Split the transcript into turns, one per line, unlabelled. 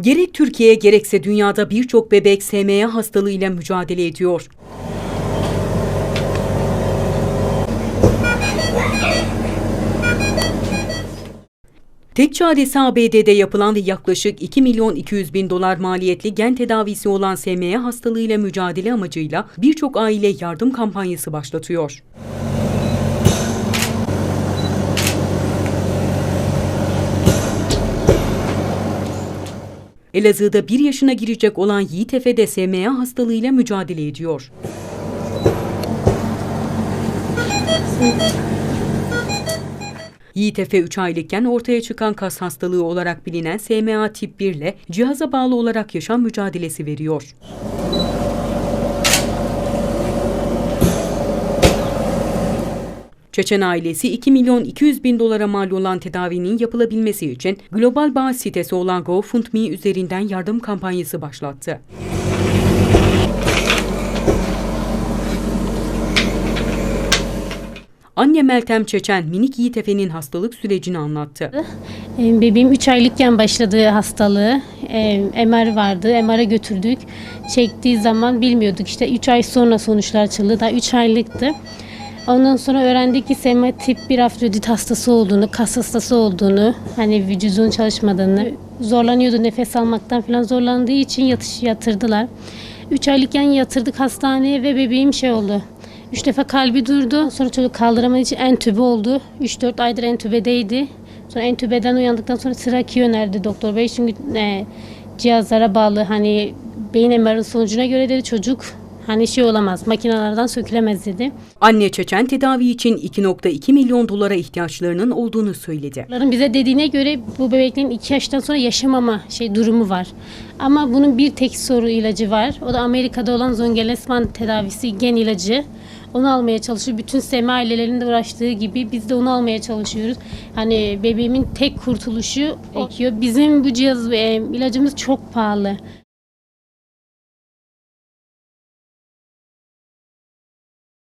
Gerek Türkiye gerekse dünyada birçok bebek SMA hastalığıyla mücadele ediyor. Tek çaresi ABD'de yapılan ve yaklaşık 2 milyon 200 bin dolar maliyetli gen tedavisi olan SMA hastalığıyla mücadele amacıyla birçok aile yardım kampanyası başlatıyor. Elazığ'da 1 yaşına girecek olan Yiğit Efe de SMA hastalığıyla mücadele ediyor. Yiğit Efe 3 aylıkken ortaya çıkan kas hastalığı olarak bilinen SMA tip 1 ile cihaza bağlı olarak yaşam mücadelesi veriyor. Çeçen ailesi 2 milyon 200 bin dolara mal olan tedavinin yapılabilmesi için global bağış sitesi olan GoFundMe üzerinden yardım kampanyası başlattı. Anne Meltem Çeçen minik Yiğit Efe'nin hastalık sürecini anlattı.
Ee, Bebeğim 3 aylıkken başladığı hastalığı. Ee, MR vardı. MR'a götürdük. Çektiği zaman bilmiyorduk. İşte 3 ay sonra sonuçlar açıldı. Daha 3 aylıktı. Ondan sonra öğrendik ki SMA tip 1 afrodit hastası olduğunu, kas hastası olduğunu, hani vücudun çalışmadığını, zorlanıyordu nefes almaktan falan zorlandığı için yatış yatırdılar. 3 aylıkken yatırdık hastaneye ve bebeğim şey oldu. Üç defa kalbi durdu. Sonra çocuk kaldıramadığı için entübe oldu. 3-4 aydır entübedeydi. Sonra entübeden uyandıktan sonra trakii önerdi doktor bey. Çünkü e, cihazlara bağlı hani beyin MR'ın sonucuna göre dedi çocuk hani şey olamaz makinelerden sökülemez dedi.
Anne Çeçen tedavi için 2.2 milyon dolara ihtiyaçlarının olduğunu söyledi.
Doktorların bize dediğine göre bu bebeklerin 2 yaştan sonra yaşamama şey durumu var. Ama bunun bir tek soru ilacı var. O da Amerika'da olan Zongelesman tedavisi gen ilacı. Onu almaya çalışıyor. Bütün SMA ailelerinin de uğraştığı gibi biz de onu almaya çalışıyoruz. Hani bebeğimin tek kurtuluşu ekiyor. Bizim bu cihaz e, ilacımız çok pahalı.